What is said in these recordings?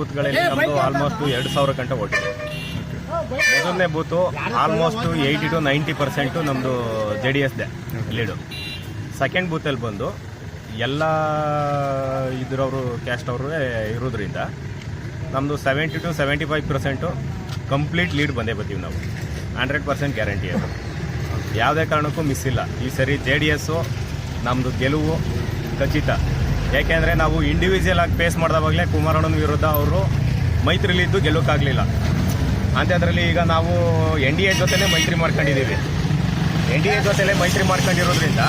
ಬೂತ್ಗಳಲ್ಲಿ ನಮ್ಮದು ಆಲ್ಮೋಸ್ಟ್ ಎರಡು ಸಾವಿರ ಗಂಟೆ ಓಟಿದೆ ಮೊದಲನೇ booth almost eighty to ninety percent ನಮ್ಮದು ಜೆ ಡಿ ಎಸ್ದೆ ಲೀಡು. ಸೆಕೆಂಡ್ ಬೂತಲ್ಲಿ ಬಂದು ಎಲ್ಲ ಇದ್ರವರು ಕ್ಯಾಸ್ಟ್ ಅವರು ಇರೋದ್ರಿಂದ ನಮ್ಮದು seventy to seventy five percent complete lead ಬಂದೇ ಬರ್ತೀವಿ ನಾವು. ಹಂಡ್ರೆಡ್ ಪರ್ಸೆಂಟ್ ಗ್ಯಾರಂಟಿ ಅದು. ಯಾವುದೇ ಕಾರಣಕ್ಕೂ ಮಿಸ್ ಇಲ್ಲ. ಈ ಸರಿ ಜೆ ಡಿ ಎಸ್ಸು ನಮ್ಮದು ಗೆಲುವು ಖಚಿತ. ಯಾಕೆಂದರೆ ನಾವು ಇಂಡಿವಿಜುವಲ್ ಆಗಿ ಫೇಸ್ ಮಾಡಿದವಾಗಲೇ ಕುಮಾರಣ್ಣನ ವಿರುದ್ಧ ಅವರು ಮೈತ್ರಿಲಿದ್ದು ಗೆಲ್ಲೋಕ್ಕಾಗಲಿಲ್ಲ. ಅಂಥದ್ರಲ್ಲಿ ಈಗ ನಾವು ಎನ್ ಡಿ ಎ ಜೊತೆಲೇ ಮೈತ್ರಿ ಮಾಡ್ಕೊಂಡಿದ್ದೀವಿ. ಎನ್ ಡಿ ಎ ಜೊತೆಲೇ ಮೈತ್ರಿ ಮಾಡ್ಕೊಂಡಿರೋದ್ರಿಂದ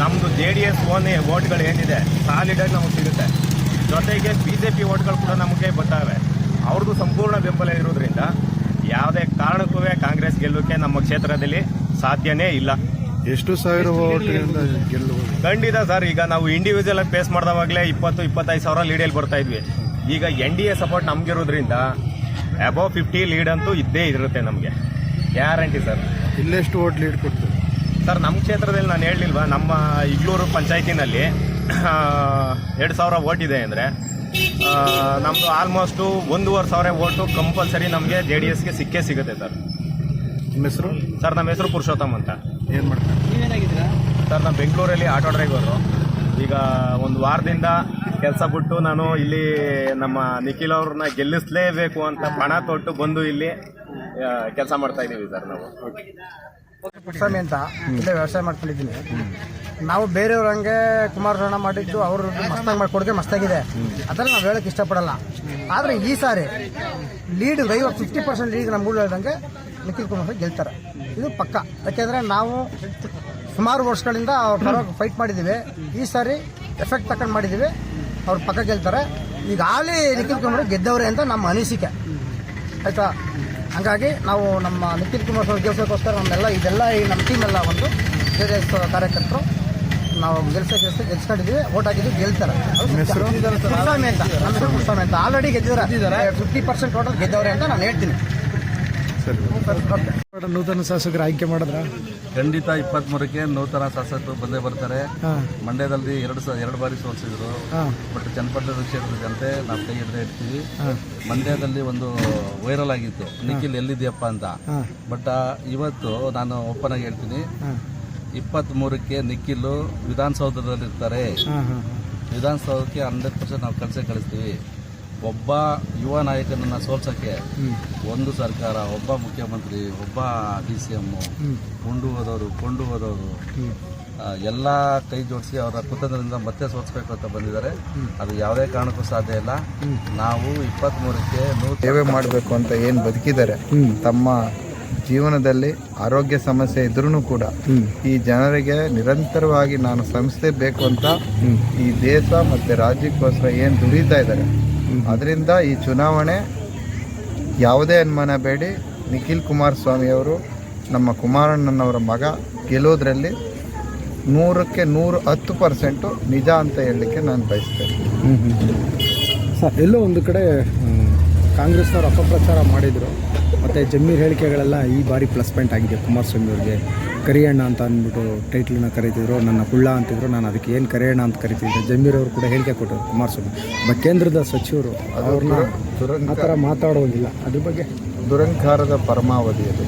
ನಮ್ಮದು ಜೆ ಡಿ ಎಸ್ ಓನ್ ಓಟ್ಗಳು ಏನಿದೆ ಸಾಲಿಡಾಗಿ ನಮಗೆ ಸಿಗುತ್ತೆ. ಜೊತೆಗೆ ಬಿ ಜೆ ಪಿ ಓಟ್ಗಳು ಕೂಡ ನಮಗೆ ಬರ್ತಾವೆ. ಅವ್ರದ್ದು ಸಂಪೂರ್ಣ ಬೆಂಬಲ ಇರೋದ್ರಿಂದ ಯಾವುದೇ ಕಾರಣಕ್ಕೂ ಕಾಂಗ್ರೆಸ್ ಗೆಲ್ಲೋಕ್ಕೆ ನಮ್ಮ ಕ್ಷೇತ್ರದಲ್ಲಿ ಸಾಧ್ಯನೇ ಇಲ್ಲ. ಎಷ್ಟು ಸಾವಿರ ಗೆಲ್ಲುವುದು ಖಂಡಿತ ಸರ್ ಈಗ ನಾವು ಇಂಡಿವಿಜುವಲ್ ಆಗಿ ಫೇಸ್ ಮಾಡಿದವಾಗಲೇ ಇಪ್ಪತ್ತು ಇಪ್ಪತ್ತೈದು ಸಾವಿರ ಲೀಡಲ್ಲಿ ಬರ್ತಾ ಇದ್ವಿ. ಈಗ ಎನ್ ಡಿ ಎ ಸಪೋರ್ಟ್ ನಮ್ಗಿರೋದ್ರಿಂದ ಅಬೌವ್ ಫಿಫ್ಟಿ ಲೀಡ್ ಅಂತೂ ಇದ್ದೇ ಇರುತ್ತೆ ನಮಗೆ. Guarantee sir. ಇಲ್ಲೆಷ್ಟು ಓಟ್ ಲೀಡ್ ಕೊಡ್ತೀವಿ ಸರ್ ನಮ್ಮ ಕ್ಷೇತ್ರದಲ್ಲಿ ನಾನು ಹೇಳಲಿಲ್ವಾ ನಮ್ಮ ಇಗ್ಲೂರು ಪಂಚಾಯತಿನಲ್ಲಿ ಎರಡು ಸಾವಿರ ಓಟ್ ಇದೆ ಅಂದರೆ ನಮ್ಮದು ಆಲ್ಮೋಸ್ಟು ಒಂದೂವರೆ ಸಾವಿರ ಓಟು ಕಂಪಲ್ಸರಿ ನಮಗೆ ಜೆ ಡಿ ಎಸ್ಗೆ ಸಿಕ್ಕೇ ಸಿಗುತ್ತೆ ಸರ್. ನಿಮ್ಮ ಹೆಸರು? ಸರ್ ನಮ್ಮ ಹೆಸರು ಪುರುಷೋತ್ತಮ್ ಅಂತ. ಏನು ಮಾಡ್ತಾರೆ? ಸರ್ ನಾನು ಬೆಂಗಳೂರಲ್ಲಿ ಆಟೋ ಡ್ರೈವರು. ಈಗ ಒಂದು ವಾರದಿಂದ ಕೆಲಸ ಬಿಟ್ಟು ನಾನು ಇಲ್ಲಿ ನಮ್ಮ ನಿಖಿಲ್ ಅವ್ರನ್ನ ಗೆಲ್ಲಿಸಲೇಬೇಕು ಅಂತ ಪಣ ತೊಟ್ಟು ಬಂದು ಇಲ್ಲಿ ಕೆಲಸ ಮಾಡ್ತಾ ಇದ್ದೀವಿ ಸರ್ ನಾವು. ಪುಟ್ಸ್ವಾಮಿ ಅಂತ ಇಲ್ಲೇ ವ್ಯವಸಾಯ ಮಾಡ್ಕೊಂಡಿದ್ದೀನಿ. ನಾವು ಬೇರೆಯವ್ರ ಹಂಗೆ ಕುಮಾರಸ್ವಾಮಿ ಮಾಡಿದ್ದು ಅವರು ಮಸ್ತಾಗಿ ಮಾಡಿ ಕೊಡುಗೆ ಮಸ್ತಾಗಿದೆ ಅದನ್ನು ನಾವು ಹೇಳಕ್ ಇಷ್ಟಪಡಲ್ಲ. ಆದರೆ ಈ ಸಾರಿ ಲೀಡ್ ಐವತ್ತು ಫಿಫ್ಟಿ ಪರ್ಸೆಂಟ್ ಲೀಡ್ ನಮ್ಗೂ ಹೇಳ್ದಂಗೆ ನಿಖಿಲ್ ಕುಮಾರಸ್ವಾಮಿ ಗೆಲ್ತಾರೆ. ಇದು ಪಕ್ಕ. ಯಾಕೆಂದರೆ ನಾವು ಸುಮಾರು ವರ್ಷಗಳಿಂದ ಅವ್ರ ಪರವಾಗಿ ಫೈಟ್ ಮಾಡಿದ್ದೀವಿ ಈ ಸಾರಿ ಎಫೆಕ್ಟ್ ತಕೊಂಡು ಮಾಡಿದ್ದೀವಿ ಅವ್ರು ಪಕ್ಕ ಗೆಲ್ತಾರೆ. ಈಗ ಹಾಲಿ ನಿಖಿಲ್ ಕುಮಾರ್ ಗೆದ್ದವ್ರೆ ಅಂತ ನಮ್ಮ ಅನಿಸಿಕೆ. ಆಯಿತಾ? ಹಂಗಾಗಿ ನಾವು ನಮ್ಮ ನಿಖಿಲ್ ಕುಮಾರ್ ಸ್ವಾಮಿ ಗೆಲ್ಸೋಕ್ಕೋಸ್ಕರ ನಮ್ಮೆಲ್ಲ ಇದೆಲ್ಲ ಈ ನಮ್ಮ ಟೀಮ್ ಎಲ್ಲ ಒಂದು ಕಾರ್ಯಕರ್ತರು ನಾವು ಗೆಲ್ಸ ಗೆಲ್ಸ ಗೆಲ್ಸ್ಕೊಂಡಿದ್ವಿ ಓಟ್ ಹಾಕಿದ್ವಿ ಗೆಲ್ತಾರೆ. ಅಂತ. ನಮ್ಮ ಹೆಸರು ಅಂತ. ಆಲ್ರೆಡಿ ಗೆದ್ದಿದ್ದಾರೆ. ಫಿಫ್ಟಿ ಪರ್ಸೆಂಟ್ ಟೋಟಲ್ ಗೆದ್ದವ್ರೆ ಅಂತ ನಾನು ಹೇಳ್ತೀನಿ. ಸರಿ. ಓಕೆ ನೂತನ ಶಾಸಕರು ಆಯ್ಕೆ ಮಾಡಿದ್ರ? ಖಂಡಿತ ಇಪ್ಪತ್ಮೂರಕ್ಕೆ ನೂತನ ಶಾಸಕರು ಬಂದೇ ಬರ್ತಾರೆ. ಮಂಡ್ಯದಲ್ಲಿ ಎರಡು ಸ ಎರಡು ಬಾರಿ ಸೋಲ್ಸಿದ್ರು. ಬಟ್ ಚನ್ನಪಟ್ಟಣ ಕ್ಷೇತ್ರದ ಜನತೆ ನಾವು ಕೈ ಹಿಡಿದೇ ಇಡ್ತೀವಿ ಮಂಡ್ಯದಲ್ಲಿ ಒಂದು ವೈರಲ್ ಆಗಿತ್ತು. ನಿಖಿಲ್ ಎಲ್ಲಿದೆಯಪ್ಪ ಅಂತ. ಬಟ್ ಇವತ್ತು ನಾನು ಓಪನ್ ಆಗಿ ಹೇಳ್ತೀನಿ. ಇಪ್ಪತ್ತ್ ಮೂರಕ್ಕೆ ನಿಖಿಲ್ ವಿಧಾನಸೌಧದಲ್ಲಿ ಇರ್ತಾರೆ ವಿಧಾನಸೌಧಕ್ಕೆ ಹಂಡ್ರೆಡ್ ಪರ್ಸೆಂಟ್ ನಾವು ಕಳಿಸೇ ಕಳಿಸ್ತೀವಿ. ಒಬ್ಬ ಯುವ ನಾಯಕನನ್ನ ಸೋಲ್ಸಕ್ಕೆ ಒಂದು ಸರ್ಕಾರ ಒಬ್ಬ ಮುಖ್ಯಮಂತ್ರಿ ಒಬ್ಬ ಡಿ ಸಿ ಎಮ್ಮು ಕೊಂಡು ಹೋದವರು ಕೊಂಡು ಹೋದವರು ಎಲ್ಲ ಕೈ ಜೋಡಿಸಿ ಅವರ ಕುತಂತ್ರದಿಂದ ಮತ್ತೆ ಸೋಲ್ಸ್ಬೇಕು ಅಂತ ಬಂದಿದ್ದಾರೆ. ಅದು ಯಾವುದೇ ಕಾರಣಕ್ಕೂ ಸಾಧ್ಯ ಇಲ್ಲ. ನಾವು ಇಪ್ಪತ್ತ್ಮೂರಕ್ಕೆ ಮೂರಕ್ಕೆ ಸೇವೆ ಮಾಡಬೇಕು ಅಂತ ಏನು ಬದುಕಿದ್ದಾರೆ. ತಮ್ಮ ಜೀವನದಲ್ಲಿ ಆರೋಗ್ಯ ಸಮಸ್ಯೆ ಇದ್ರೂ ಕೂಡ ಈ ಜನರಿಗೆ ನಿರಂತರವಾಗಿ ನಾನು ಸಂಸ್ಥೆ ಬೇಕು ಅಂತ ಈ ದೇಶ ಮತ್ತೆ ರಾಜ್ಯಕ್ಕೋಸ್ಕರ ಏನು ದುಡಿತಾ ಇದ್ದಾರೆ. ಅದರಿಂದ ಈ ಚುನಾವಣೆ ಯಾವುದೇ ಅನುಮಾನ ಬೇಡಿ. ನಿಖಿಲ್ ಅವರು ನಮ್ಮ ಕುಮಾರಣ್ಣನವರ ಮಗ ಗೆಲ್ಲೋದ್ರಲ್ಲಿ ನೂರಕ್ಕೆ ನೂರು ಹತ್ತು ಪರ್ಸೆಂಟು ನಿಜ ಅಂತ ಹೇಳಲಿಕ್ಕೆ ನಾನು ಬಯಸ್ತೇನೆ. ಸರ್ ಎಲ್ಲೋ ಒಂದು ಕಡೆ ಕಾಂಗ್ರೆಸ್ನವರು ಕಾಂಗ್ರೆಸ್ನವ್ರು ಅಪಪ್ರಚಾರ ಮಾಡಿದರು. ಮತ್ತು ಜಮೀರ್ ಹೇಳಿಕೆಗಳೆಲ್ಲ ಈ ಬಾರಿ ಪ್ಲಸ್ ಪಾಯಿಂಟ್ ಆಗಿದೆ. ಕುಮಾರಸ್ವಾಮಿ ಅವ್ರಿಗೆ ಕರಿಯಣ್ಣ ಅಂತ ಅಂದ್ಬಿಟ್ಟು ಟೈಟ್ಲನ್ನ ಕರೀತಿದ್ರು. ನನ್ನ ಕುಳ್ಳ ಅಂತಿದ್ರು. ನಾನು ಅದಕ್ಕೆ ಏನು ಕರಿಯಣ್ಣ ಅಂತ ಕರಿತಿದ್ದೆ. ಜಮೀರ್ ಅವರು ಕೂಡ ಹೇಳಿಕೆ ಕೊಟ್ಟರು ಕುಮಾರಸ್ವಾಮಿ. ಬಟ್ ಕೇಂದ್ರದ ಸಚಿವರು ಅವ್ರನ್ನ ಆ ಥರ ಮಾತಾಡೋದಿಲ್ಲ ಅದ್ರ ಬಗ್ಗೆ ದುರಂಕಾರದ ಪರಮಾವಧಿ ಅದು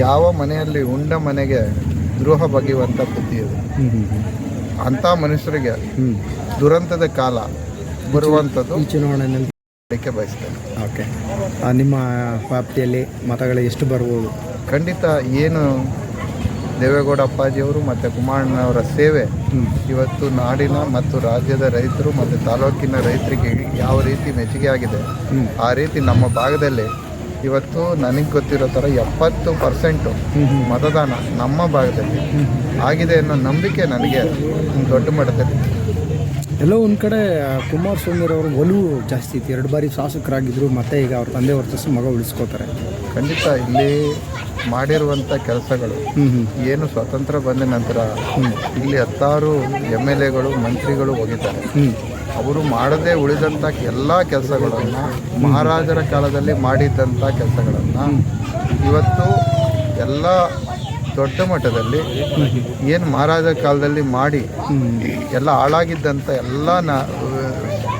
ಯಾವ ಮನೆಯಲ್ಲಿ ಉಂಡ ಮನೆಗೆ ದ್ರೋಹ ಬಗೆಯುವಂಥ ಬುದ್ಧಿ ಅದು ಅಂಥ ಮನುಷ್ಯರಿಗೆ ದುರಂತದ ಕಾಲ ಬರುವಂಥದ್ದು ಈ ಚುನಾವಣೆಯಲ್ಲಿ ಅದಕ್ಕೆ ಬಯಸ್ತೇನೆ ಓಕೆ. ನಿಮ್ಮ ವ್ಯಾಪ್ತಿಯಲ್ಲಿ ಮತಗಳು ಎಷ್ಟು ಬರ್ಬೋದು? ಖಂಡಿತ ಏನು ದೇವೇಗೌಡ ಅಪ್ಪಾಜಿಯವರು ಮತ್ತು ಕುಮಾರಣ್ಣವರ ಸೇವೆ ಇವತ್ತು ನಾಡಿನ ಮತ್ತು ರಾಜ್ಯದ ರೈತರು ಮತ್ತು ತಾಲೂಕಿನ ರೈತರಿಗೆ ಯಾವ ರೀತಿ ಮೆಚ್ಚುಗೆ ಆಗಿದೆ ಆ ರೀತಿ ನಮ್ಮ ಭಾಗದಲ್ಲಿ ಇವತ್ತು ನನಗೆ ಗೊತ್ತಿರೋ ಥರ ಎಪ್ಪತ್ತು ಪರ್ಸೆಂಟು ಮತದಾನ ನಮ್ಮ ಭಾಗದಲ್ಲಿ ಆಗಿದೆ ಅನ್ನೋ ನಂಬಿಕೆ ನನಗೆ ಒಂದು ದೊಡ್ಡ ಮಟ್ಟದಲ್ಲಿ. ಎಲ್ಲೋ ಒಂದು ಕಡೆ ಕುಮಾರಸ್ವಾಮಿ ಅವರ ಒಲವು ಜಾಸ್ತಿ ಇತ್ತು. ಎರಡು ಬಾರಿ ಶಾಸಕರಾಗಿದ್ದರು ಮತ್ತೆ ಈಗ ಅವ್ರ ತಂದೆ ವರ್ತಿಸಿ ಮಗ ಉಳಿಸ್ಕೋತಾರೆ. ಖಂಡಿತ ಇಲ್ಲಿ ಮಾಡಿರುವಂಥ ಕೆಲಸಗಳು ಏನು ಸ್ವಾತಂತ್ರ್ಯ ಬಂದ ನಂತರ ಇಲ್ಲಿ ಹತ್ತಾರು ಎಂ ಎಲ್ ಎಗಳು ಮಂತ್ರಿಗಳು ಹೋಗಿದ್ದಾರೆ. ಅವರು ಮಾಡದೇ ಉಳಿದಂಥ ಎಲ್ಲ ಕೆಲಸಗಳನ್ನು ಮಹಾರಾಜರ ಕಾಲದಲ್ಲಿ ಮಾಡಿದ್ದಂಥ ಕೆಲಸಗಳನ್ನು ಇವತ್ತು ಎಲ್ಲ ದೊಡ್ಡ ಮಟ್ಟದಲ್ಲಿ ಏನು ಮಹಾರಾಜ ಕಾಲದಲ್ಲಿ ಮಾಡಿ ಎಲ್ಲ ಹಾಳಾಗಿದ್ದಂಥ ಎಲ್ಲ ನ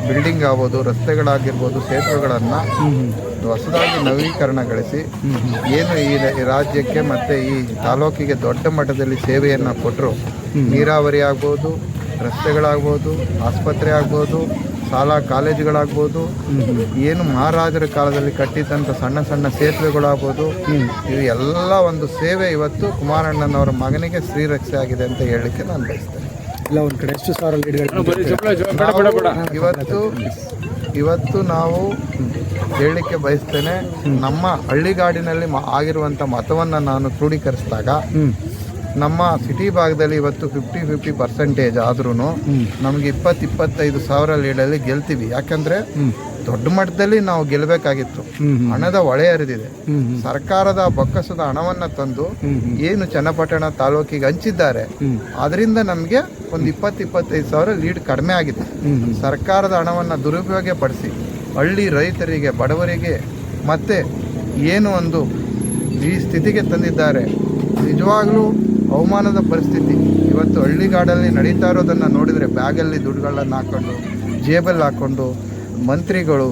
ಬಿಲ್ಡಿಂಗ್ ಆಗ್ಬೋದು, ರಸ್ತೆಗಳಾಗಿರ್ಬೋದು ಸೇತುವೆಗಳನ್ನು ಹೊಸದಾಗಿ ನವೀಕರಣಗೊಳಿಸಿ ಏನು ಈ ರಾಜ್ಯಕ್ಕೆ ಮತ್ತು ಈ ತಾಲೂಕಿಗೆ ದೊಡ್ಡ ಮಟ್ಟದಲ್ಲಿ ಸೇವೆಯನ್ನು ಕೊಟ್ಟರು ನೀರಾವರಿ ಆಗ್ಬೋದು ರಸ್ತೆಗಳಾಗ್ಬೋದು ಆಸ್ಪತ್ರೆ ಆಗ್ಬೋದು ಶಾಲಾ ಕಾಲೇಜುಗಳಾಗ್ಬೋದು ಏನು ಮಹಾರಾಜರ ಕಾಲದಲ್ಲಿ ಕಟ್ಟಿದ್ದಂಥ ಸಣ್ಣ ಸಣ್ಣ ಸೇತುವೆಗಳಾಗ್ಬೋದು ಇವು ಎಲ್ಲ ಒಂದು ಸೇವೆ ಇವತ್ತು ಕುಮಾರಣ್ಣನವರ ಮಗನಿಗೆ ಶ್ರೀರಕ್ಷೆ ಆಗಿದೆ ಅಂತ ಹೇಳಲಿಕ್ಕೆ ನಾನು ಬಯಸ್ತೇನೆ. ಎಲ್ಲ ಒಂದು ಕಡೆ ಎಷ್ಟು ಸಾವಿರ ಲೀಡ್ಗಳು ಇವತ್ತು ಇವತ್ತು ನಾವು ಹೇಳಲಿಕ್ಕೆ ಬಯಸ್ತೇನೆ ನಮ್ಮ ಹಳ್ಳಿಗಾಡಿನಲ್ಲಿ ಮ- ಆಗಿರುವಂಥ ಮತವನ್ನು ನಾನು ಕ್ರೋಢೀಕರಿಸಿದಾಗ ನಮ್ಮ ಸಿಟಿ ಭಾಗದಲ್ಲಿ ಇವತ್ತು ಫಿಫ್ಟಿ ಫಿಫ್ಟಿ ಪರ್ಸೆಂಟೇಜ್ ಆದ್ರೂ ನಮ್ಗೆ ಇಪ್ಪತ್ತು ಇಪ್ಪತ್ತೈದು ಸಾವಿರ ಲೀಡಲ್ಲಿ ಗೆಲ್ತೀವಿ. ಯಾಕಂದ್ರೆ ದೊಡ್ಡ ಮಟ್ಟದಲ್ಲಿ ನಾವು ಗೆಲ್ಲಬೇಕಾಗಿತ್ತು ಹಣದ ಹೊಳೆ ಹರಿದಿದೆ. ಸರ್ಕಾರದ ಬೊಕ್ಕಸದ ಹಣವನ್ನ ತಂದು ಏನು ಚನ್ನಪಟ್ಟಣ ತಾಲೂಕಿಗೆ ಹಂಚಿದ್ದಾರೆ. ಅದರಿಂದ ನಮಗೆ ಒಂದು ಇಪ್ಪತ್ತು ಇಪ್ಪತ್ತೈದು ಸಾವಿರ ಲೀಡ್ ಕಡಿಮೆ ಆಗಿದೆ. ಸರ್ಕಾರದ ಹಣವನ್ನು ದುರುಪಯೋಗ ಪಡಿಸಿ ಹಳ್ಳಿ ರೈತರಿಗೆ ಬಡವರಿಗೆ ಮತ್ತೆ ಏನು ಒಂದು ಈ ಸ್ಥಿತಿಗೆ ತಂದಿದ್ದಾರೆ. ನಿಜವಾಗ್ಲೂ ಅವಮಾನದ ಪರಿಸ್ಥಿತಿ. ಇವತ್ತು ಹಳ್ಳಿಗಾಡಲ್ಲಿ ನಡೀತಾ ಇರೋದನ್ನು ನೋಡಿದರೆ ಬ್ಯಾಗಲ್ಲಿ ದುಡ್ಡುಗಳನ್ನ ಹಾಕ್ಕೊಂಡು ಜೇಬಲ್ಲಿ ಹಾಕ್ಕೊಂಡು ಮಂತ್ರಿಗಳು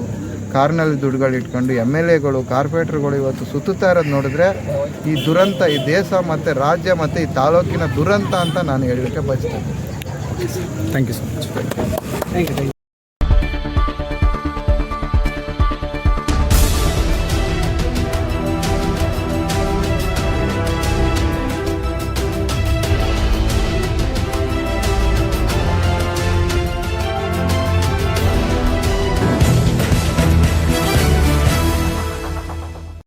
ಕಾರ್ನಲ್ಲಿ ದುಡ್ಡುಗಳು ಇಟ್ಕೊಂಡು ಎಂ ಎಲ್ ಎಗಳು ಕಾರ್ಪೊರೇಟರ್ಗಳು ಇವತ್ತು ಸುತ್ತುತ್ತಾ ಇರೋದು ನೋಡಿದ್ರೆ ಈ ದುರಂತ ಈ ದೇಶ ಮತ್ತು ರಾಜ್ಯ ಮತ್ತು ಈ ತಾಲೂಕಿನ ದುರಂತ ಅಂತ ನಾನು ಹೇಳಲಿಕ್ಕೆ ಬಯಸ್ತೇನೆ. Thank you so much